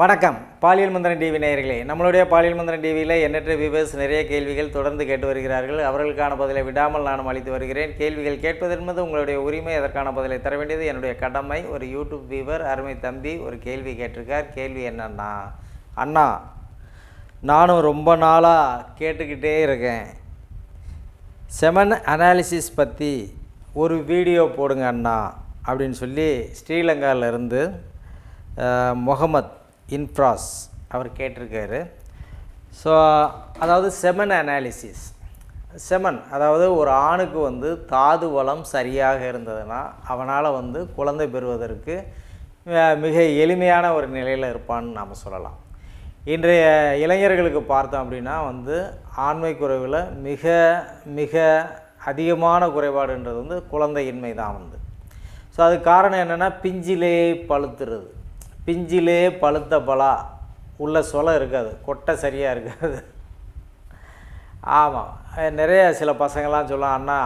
வணக்கம். பாலியல் மந்திரன் டிவி நேயர்களே நம்மளுடைய பாலியல் மந்திரன் டிவியில் எண்ணற்ற வியூவர்ஸ் நிறைய கேள்விகள் தொடர்ந்து கேட்டு வருகிறார்கள். அவர்களுக்கான பதிலை விடாமல் நானும் அளித்து வருகிறேன். கேள்விகள் கேட்பது என்பது உங்களுடைய உரிமை அதற்கான பதிலை தர வேண்டியது என்னுடைய கடமை. ஒரு யூடியூப் வியூவர் அருமை தம்பி ஒரு கேள்வி கேட்டிருக்கார். கேள்வி என்னன்னா அண்ணா நானும் ரொம்ப நாளாக கேட்டுக்கிட்டே இருக்கேன். செமன் அனாலிசிஸ் பற்றி ஒரு வீடியோ போடுங்க அண்ணா அப்படின்னு சொல்லி ஸ்ரீலங்காவிலேருந்து முகமத் இன்ஃப்ராஸ் அவர் கேட்டிருக்காரு. ஸோ அதாவது செமன் அனாலிசிஸ் செமன் அதாவது ஒரு ஆணுக்கு வந்து தாது வளம் சரியாக இருந்ததுன்னா அவனால் வந்து குழந்தை பெறுவதற்கு மிக எளிமையான ஒரு நிலையில் இருப்பான்னு நாம் சொல்லலாம். இன்றைய இளைஞர்களுக்கு பார்த்தோம் அப்படின்னா வந்து ஆண்மை குறைவில் மிக மிக அதிகமான குறைபாடுன்றது வந்து குழந்தையின்மை தான் வந்து. ஸோ அதுக்கு காரணம் என்னென்னா பிஞ்சிலே பழுத்துறது. பிஞ்சிலே பழுத்த பலா. உள்ள சொலை இருக்காது. கொட்டை சரியாக இருக்காது. ஆமாம் நிறைய சில பசங்கள்லாம் சொல்லலாம் அண்ணா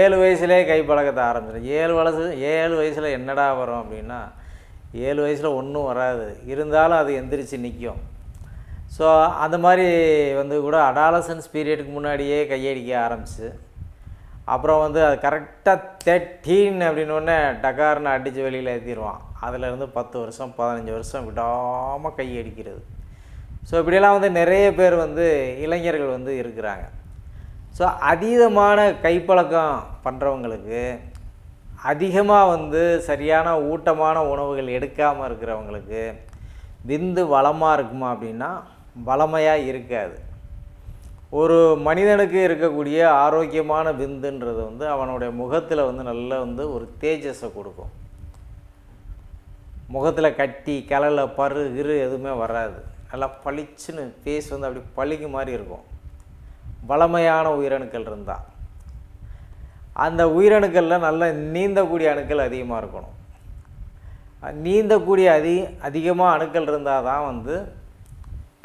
ஏழு வயசுலேயே கை பழக்கத்தை ஆரம்பிச்சிடும் ஏழு வயசு ஏழு வயசில் என்னடா வரும் அப்படின்னா ஏழு வயசில் ஒன்றும் வராது. இருந்தாலும் அது எந்திரிச்சு நிற்கும் ஸோ அந்த மாதிரி வந்து கூட அடாலசன்ஸ் பீரியடுக்கு முன்னாடியே கையடிக்க ஆரம்பிச்சு. அப்புறம் வந்து அது கரெக்டாக தேர்ட்டீன் அப்படின்னோடனே டகார்னு அடித்து வெளியில் ஏற்றிடுவான் அதிலேருந்து பத்து வருஷம் பதினஞ்சு வருஷம் விடாமல் கையடிக்கிறது ஸோ இப்படியெல்லாம் வந்து நிறைய பேர் வந்து இளைஞர்கள் வந்து இருக்கிறாங்க. ஸோ அதீதமான கைப்பழக்கம் பண்ணுறவங்களுக்கு அதிகமாக வந்து சரியான ஊட்டமான உணவுகள் எடுக்காமல் இருக்கிறவங்களுக்கு விந்து வளமாக இருக்குமா அப்படின்னா வளமையாக இருக்காது. ஒரு மனிதனுக்கு இருக்கக்கூடிய ஆரோக்கியமான விந்துன்றது வந்து அவனுடைய முகத்தில் வந்து நல்ல வந்து ஒரு தேஜஸை கொடுக்கும். முகத்தில் கட்டி கலல பரு இரு எதுவுமே வராது. நல்லா பளிச்சுன்னு ஃபேஸ் வந்து அப்படி பளிங்கு மாதிரி இருக்கும். வளமையான உயிரணுக்கள் இருந்தால் அந்த உயிரணுக்களில் நல்ல நீந்தக்கூடிய அணுக்கள் அதிகமாக இருக்கணும். நீந்தக்கூடிய அதி அதிகமாக அணுக்கள் இருந்தால் தான் வந்து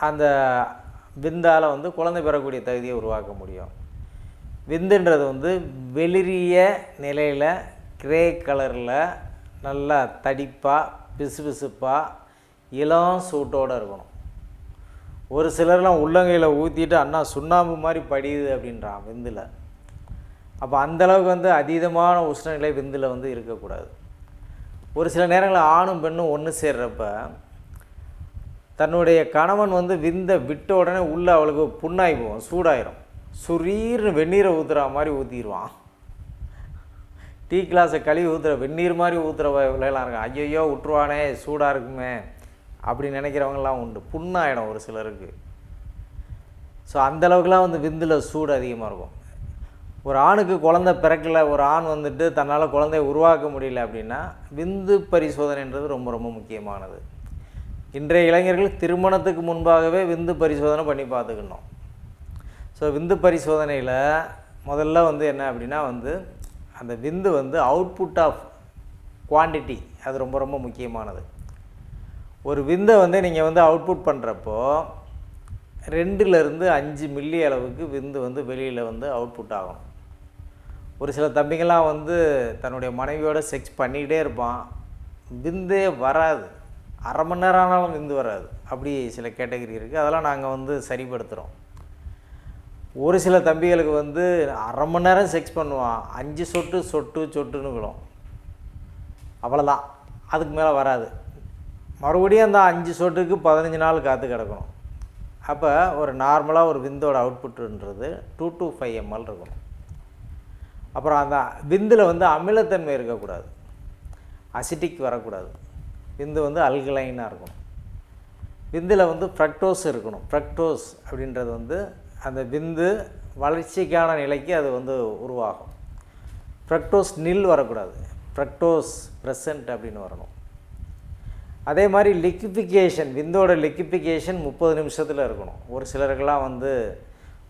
அந்த விந்தால் வந்து குழந்தை பெறக்கூடிய தகுதியை உருவாக்க முடியும். விந்துன்றது வந்து வெளிரிய நிலையில் கிரே கலரில் நல்லா தடிப்பாக பிசுபிசுப்பாக இளம் சூட்டோடு இருக்கணும். ஒரு சிலர்லாம் உள்ளங்கையில் ஊற்றிட்டு அண்ணா சுண்ணாம்பு மாதிரி படியுது அப்படின்றான் விந்தில். அப்போ அந்தளவுக்கு வந்து அதீதமான உஷ்ணநிலை விந்தில் வந்து இருக்கக்கூடாது. ஒரு சில நேரங்களில் ஆணும் பெண்ணும் ஒன்று சேர்றப்ப தன்னுடைய கணவன் வந்து விந்த விட்ட உடனே உள்ளே அவளுக்கு புண்ணாகி போகும் சூடாயிரும். சுரீர்னு வெந்நீரை ஊற்றுற மாதிரி ஊற்றிடுவான் டீ கிளாஸை கழுவி ஊற்றுற வெந்நீர் மாதிரி ஊற்றுற விலையெல்லாம் இருக்கும். ஐயையோ விட்டுருவானே சூடாக இருக்குமே அப்படி நினைக்கிறவங்கலாம் உண்டு. புண்ணாயிடும் ஒரு சிலருக்கு. ஸோ அந்தளவுக்குலாம் வந்து விந்தில் சூடு அதிகமாக இருக்கும். ஒரு ஆணுக்கு குழந்தை பிறக்கல ஒரு ஆண் வந்துட்டு தன்னால் குழந்தைய உருவாக்க முடியல அப்படின்னா விந்து பரிசோதனைன்றது ரொம்ப ரொம்ப முக்கியமானது. இன்றைய இளைஞர்கள் திருமணத்துக்கு முன்பாகவே விந்து பரிசோதனை பண்ணி பார்த்துக்கணும். ஸோ விந்து பரிசோதனையில் முதல்ல வந்து என்ன அப்படின்னா வந்து அந்த விந்து வந்து அவுட்புட் ஆஃப் குவாண்டிட்டி அது ரொம்ப ரொம்ப முக்கியமானது. ஒரு விந்தை வந்து நீங்கள் வந்து அவுட்புட் பண்ணுறப்போ ரெண்டுலேருந்து அஞ்சு மில்லி அளவுக்கு விந்து வந்து வெளியில் வந்து அவுட்புட் ஆகும் ஒரு சில தம்பிங்கள்லாம் வந்து தன்னுடைய மனைவியோட செக்ஸ் பண்ணிக்கிட்டே இருப்பான். விந்தே வராது. அரை மணி நேரம் ஆனாலும் விந்து வராது. அப்படி சில கேட்டகரி இருக்குது அதெல்லாம் நாங்கள் வந்து சரிப்படுத்துகிறோம் ஒரு சில தம்பிகளுக்கு வந்து அரை மணி நேரம் செக்ஸ் பண்ணுவான். அஞ்சு சொட்டு சொட்டு சொட்டுன்னு விழும். அவ்வளோதான் அதுக்கு மேலே வராது. மறுபடியும் அந்த அஞ்சு சொட்டுக்கு பதினஞ்சு நாள் காற்று கிடக்கணும். அப்போ ஒரு நார்மலாக ஒரு விந்தோட அவுட்புட்டுன்றது two to five M L இருக்கணும். அப்புறம் அந்த விந்தில் வந்து அமிலத்தன்மை இருக்கக்கூடாது. அசிட்டிக் வரக்கூடாது. விந்து வந்து அல்கலைனாக இருக்கணும். விந்தில் வந்து ஃப்ரக்டோஸ் இருக்கணும். ஃப்ரக்டோஸ் அப்படின்றது வந்து அந்த விந்து வளர்ச்சிக்கான நிலைக்கு அது வந்து உருவாகும். ஃப்ரக்டோஸ் நில் வரக்கூடாது. ஃப்ரக்டோஸ் ப்ரெசன்ட் அப்படின்னு வரணும். அதே மாதிரி லிக்விஃபிகேஷன் விந்தோட லிக்விஃபிகேஷன் முப்பது நிமிஷத்தில் இருக்கணும். ஒரு சிலருக்கெல்லாம் வந்து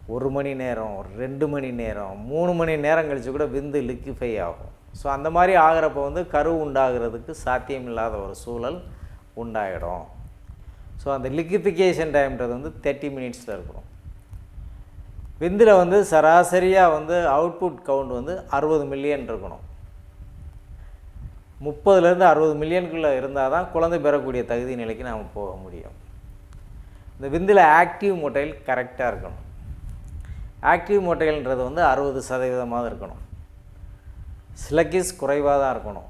ஒரு மணி நேரம் ரெண்டு மணி நேரம் மூணு மணி நேரம் கழித்து கூட விந்து லிக்விஃபை ஆகும். ஸோ அந்த மாதிரி ஆகிறப்ப வந்து கரு உண்டாகிறதுக்கு சாத்தியம் இல்லாத ஒரு சூழல் உண்டாகிடும் ஸோ அந்த லிக்விஃபிகேஷன் டைம்ன்றது வந்து தேர்ட்டி மினிட்ஸில் இருக்கணும். விந்தில் வந்து சராசரியாக வந்து அவுட்புட் கவுண்ட் வந்து அறுபது மில்லியன் இருக்கணும். முப்பதுலேருந்து அறுபது மில்லியனுக்குள்ளே இருந்தால் தான் குழந்தை பெறக்கூடிய தகுதி நிலைக்கு நாம் போக முடியும். இந்த விந்தில் ஆக்டிவ் மொட்டைல் கரெக்டாக இருக்கணும். ஆக்டிவ் மொட்டைல்ன்றது வந்து அறுபது சதவீதமாக இருக்கணும். ஸ்லக்கிஸ் குறைவாக தான் இருக்கணும்.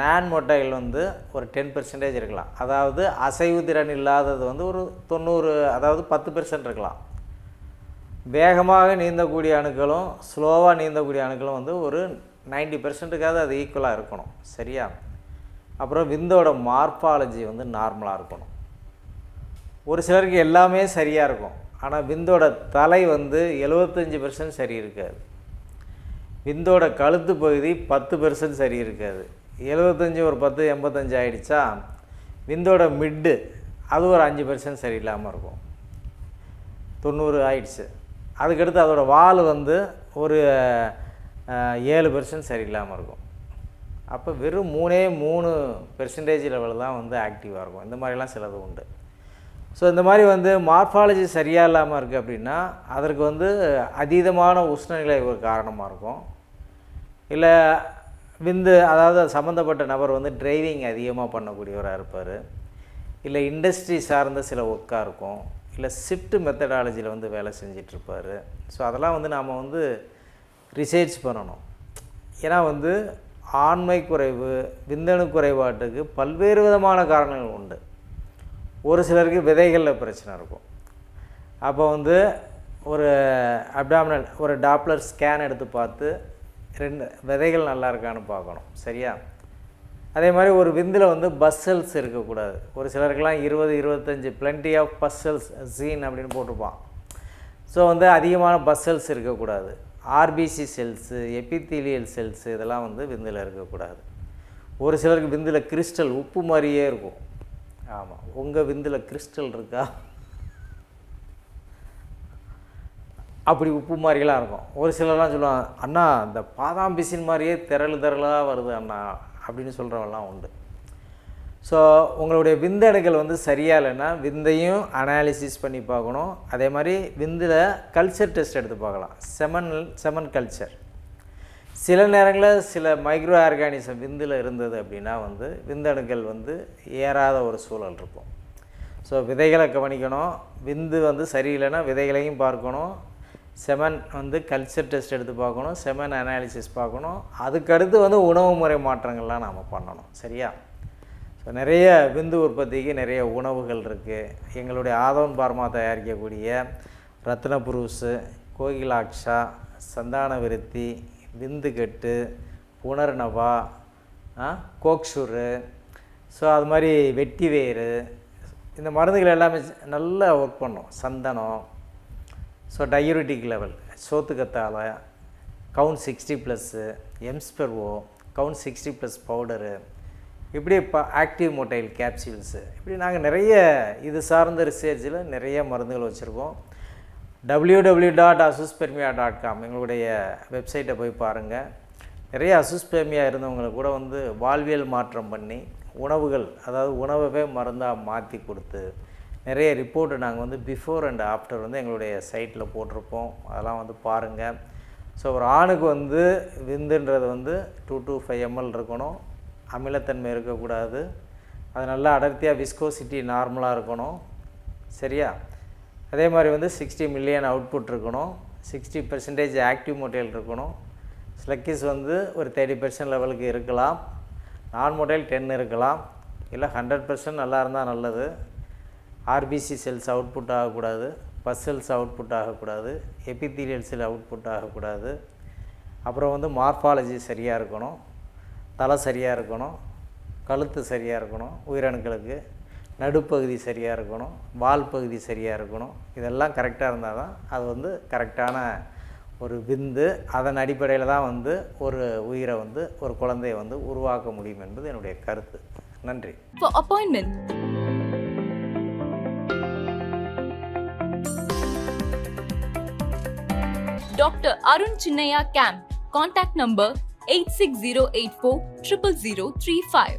நான் மொட்டைகள் வந்து ஒரு டென் பெர்சன்டேஜ் இருக்கலாம். அதாவது அசைவு திறன் இல்லாதது வந்து ஒரு தொண்ணூறு அதாவது பத்து பெர்சன்ட் இருக்கலாம். வேகமாக நீந்தக்கூடிய அணுக்களும் ஸ்லோவாக நீந்தக்கூடிய அணுக்களும் வந்து ஒரு நைன்டி பெர்சன்ட்டுக்காவது அது ஈக்குவலாக இருக்கணும். சரியா? அப்புறம் விந்தோட மார்பாலஜி வந்து நார்மலாக இருக்கணும். ஒரு சிலருக்கு எல்லாமே சரியாக இருக்கும். ஆனால் விந்தோட தலை வந்து எழுபத்தஞ்சி பெர்சன்ட் சரி இருக்காது. விந்தோட கழுத்து பகுதி பத்து பெர்சன்ட் சரி இருக்காது. எழுபத்தஞ்சி ஒரு பத்து எண்பத்தஞ்சு ஆயிடுச்சா? விந்தோட மிட்டு அது ஒரு அஞ்சு பெர்சன்ட் சரியில்லாமல் இருக்கும். தொண்ணூறு ஆயிடுச்சு. அதுக்கடுத்து அதோட வால் வந்து ஒரு ஏழு பெர்சன்ட் சரியில்லாமல் இருக்கும். அப்போ வெறும் மூணே மூணு பெர்சன்டேஜ் லெவல் தான் வந்து ஆக்டிவாக இருக்கும். இந்த மாதிரிலாம் சிலது உண்டு. ஸோ இந்த மாதிரி வந்து மார்ஃபாலஜி சரியாக இல்லாமல் இருக்குது அப்படின்னா அதற்கு வந்து அதீதமான உஷ்ணநிலை ஒரு காரணமாக இருக்கும். இல்லை விந்து அதாவது சம்மந்தப்பட்ட நபர் வந்து டிரைவிங் அதிகமாக பண்ணக்கூடியவராக இருப்பார். இல்லை இண்டஸ்ட்ரி சார்ந்த சில ஒர்க்காக இருக்கும். இல்லை ஷிஃப்ட் மெத்தடாலஜியில் வந்து வேலை செஞ்சிட்ருப்பார் ஸோ அதெல்லாம் வந்து நாம் வந்து ரிசர்ச் பண்ணணும். ஏன்னா வந்து ஆண்மை குறைவு விந்தணு குறைபாட்டுக்கு பல்வேறு விதமான காரணங்கள் உண்டு. ஒரு சிலருக்கு விதைகளில் பிரச்சனை இருக்கும். அப்போ வந்து ஒரு அப்டாமினல் ஒரு டாப்லர் ஸ்கேன் எடுத்து பார்த்து ரெண்டு விதைகள் நல்லா இருக்கான்னு பார்க்கணும். சரியா? அதே மாதிரி ஒரு விந்தில் வந்து பஸ்ஸல்ஸ் இருக்கக்கூடாது. ஒரு சிலருக்கெல்லாம் இருபது இருபத்தஞ்சி பிளண்டி ஆஃப் பஸ்ஸல்ஸ் ஜீன் அப்படின்னு போட்டிருப்பான். ஸோ வந்து அதிகமான பஸ்ஸல்ஸ் இருக்கக்கூடாது. ஆர்பிசி செல்ஸு எபித்தீலியல் செல்ஸு இதெல்லாம் வந்து விந்தில் இருக்கக்கூடாது. ஒரு சிலருக்கு விந்தில் கிறிஸ்டல் உப்பு மாதிரியே இருக்கும். ஆமாம் உங்கள் விந்தில் கிறிஸ்டல் இருக்கா? அப்படி உப்பு மாதிரிலாம் இருக்கும். ஒரு சிலர்லாம் சொல்லுவாங்க அண்ணா இந்த பாதாம் பிசின் மாதிரியே திரள் திரளாக வருது அண்ணா அப்படின்னு சொல்கிறவங்கலாம் உண்டு. ஸோ உங்களுடைய விந்தடைகள் வந்து சரியா இல்லைன்னா விந்தையும் அனாலிசிஸ் பண்ணி பார்க்கணும். அதே மாதிரி விந்தில் கல்ச்சர் டெஸ்ட் எடுத்து பார்க்கலாம். செமன் செமன் கல்ச்சர் சில நேரங்களில் சில மைக்ரோ ஆர்கானிசம் விந்தில் இருந்தது அப்படின்னா வந்து விந்தணுக்கள் வந்து ஏறாத ஒரு சூழல் இருக்கும். ஸோ விதைகளை கவனிக்கணும். விந்து வந்து சரியில்லைன்னா விதைகளையும் பார்க்கணும். செமன் வந்து கல்ச்சர் டெஸ்ட் எடுத்து பார்க்கணும். செமன் அனாலிசிஸ் பார்க்கணும். அதுக்கடுத்து வந்து உணவு முறை மாற்றங்கள்லாம் நாம் பண்ணணும். சரியா? ஸோ நிறைய விந்து உற்பத்திக்கு நிறைய உணவுகள் இருக்குது எங்களுடைய ஆதவன் பார்மா தயாரிக்கக்கூடிய ரத்ன புரூஸு கோகிலாக்ஷா சந்தான விருத்தி விந்துக்கட்டு புனர்னவா கோக்ஷுரு ஸோ அது மாதிரி வெட்டி வேறு இந்த மருந்துகள் எல்லாமே நல்லா ஒர்க் பண்ணும். சந்தனம் ஸோ டயூரிட்டிக் லெவல் சோத்துக்கத்தாழை கவுண்ட் சிக்ஸ்டி ப்ளஸ்ஸு எம்ஸ்பெர்வோ கவுண்ட் சிக்ஸ்டி ப்ளஸ் பவுடரு இப்படி இப்போ ஆக்டிவ் மொட்டைல் கேப்சியூல்ஸு இப்படி நாங்கள் நிறைய இது சார்ந்த ரிசர்ச்சில் நிறைய மருந்துகள் வச்சுருக்கோம். W W dot azoospermia dot com எங்களுடைய வெப்சைட்டை போய் பாருங்கள் நிறைய அசுஸ்பெர்மியா இருந்தவங்களை கூட வந்து வாழ்வியல் மாற்றம் பண்ணி உணவுகள் அதாவது உணவவே மருந்தாக மாற்றி கொடுத்து நிறைய ரிப்போர்ட்டை நாங்கள் வந்து பிஃபோர் அண்ட் ஆஃப்டர் வந்து எங்களுடைய சைட்டில் போட்டிருப்போம். அதெல்லாம் வந்து பாருங்கள் ஸோ ஒரு ஆணுக்கு வந்து விந்துன்றது வந்து டூ டூ ஃபைவ் எம்எல் இருக்கணும். அமிலத்தன்மை இருக்கக்கூடாது. அது நல்லா அடர்த்தியாக விஸ்கோசிட்டி நார்மலாக இருக்கணும். சரியா? அதே மாதிரி வந்து சிக்ஸ்டி மில்லியன் அவுட்புட் இருக்கணும். சிக்ஸ்டி பெர்சன்டேஜ் ஆக்டிவ் மொட்டைல் இருக்கணும். ஸ்லக்கிஸ் வந்து ஒரு தேர்ட்டி பெர்சன்ட் லெவலுக்கு இருக்கலாம். நான் மொட்டைல் டென் இருக்கலாம். இல்லை ஹண்ட்ரட் பெர்சன்ட் நல்லா இருந்தால் நல்லது. ஆர்பிசி செல்ஸ் அவுட்புட் ஆகக்கூடாது. பஸ் செல்ஸ் அவுட்புட் ஆகக்கூடாது. எபித்தீரியல் செல் அவுட்புட் ஆகக்கூடாது. அப்புறம் வந்து மார்பாலஜி சரியாக இருக்கணும். தலை சரியாக இருக்கணும். கழுத்து சரியாக இருக்கணும். உயிரணுக்களுக்கு. நடுப்பகுதி சரியாக இருக்கணும் வால் பகுதி சரியாக இருக்கணும் இதெல்லாம் கரெக்டாக இருந்தால் தான் அது வந்து கரெக்டான ஒரு விந்து அதன் அடிப்படையில் தான் வந்து ஒரு உயிரை வந்து ஒரு குழந்தையை வந்து உருவாக்க முடியும் என்பது என்னுடைய கருத்து. நன்றி. Appointment doctor Arun Chinnaiah camp contact number eight six zero eight four triple zero three five